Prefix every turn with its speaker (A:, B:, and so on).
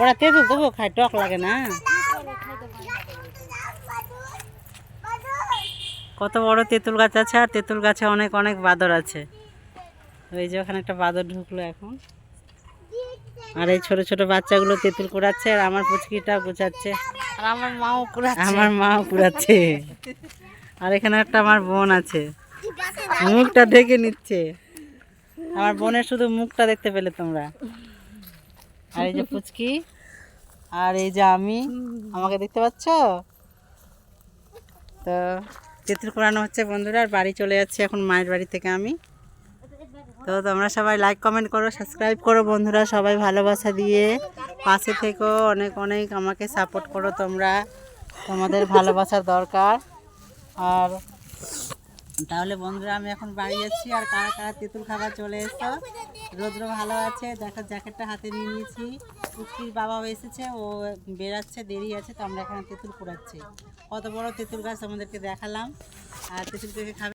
A: ওরা তেঁতুল তবু খায় টক লাগে না? কত বড় তেঁতুল গাছ আছে আর তেঁতুল গাছে অনেক অনেক বাদর আছে। ওই যে ওখানে একটা বাদর ঢুকলো এখন। আর এই ছোট ছোট বাচ্চাগুলো তেঁতুল কুড়াচ্ছে আর আমার পুচকিটা গুছাচ্ছে
B: আর আমার মাও কুড়াচ্ছে।
A: আমার মাও কুড়াচ্ছে। আর এখানে একটা আমার বোন আছে। মুখটা ঢেকে নিচ্ছে। আমার বোনের শুধু মুখটা দেখতে পেলে তোমরা। আর এই যে পুচকি আর এই যে আমি, আমাকে দেখতে পাচ্ছ? তো চিত্র কোরানো হচ্ছে বন্ধুরা, আর বাড়ি চলে যাচ্ছে এখন মায়ের বাড়ি থেকে আমি। তো তোমরা সবাই লাইক কমেন্ট করো সাবস্ক্রাইব করো বন্ধুরা, সবাই ভালোবাসা দিয়ে পাশে থেকো, অনেক অনেক আমাকে সাপোর্ট করো তোমরা, তোমাদের ভালোবাসার দরকার। আর তাহলে বন্ধুরা, আমি এখন বাড়ি যাচ্ছি আর কারা কারা তেঁতুল খাবার চলে এসো রোদ্র ভালো আছে, দেখো জ্যাকেটটা হাতে নিয়ে নিয়েছি। পুষ্টির বাবাও এসেছে, ও বেড়াচ্ছে, দেরি আছে, তো আমরা এখানে তেঁতুল পোড়াচ্ছি। কত বড় তেঁতুল গাছ আমাদেরকে দেখালাম। আর তেঁতুল থেকে খাবে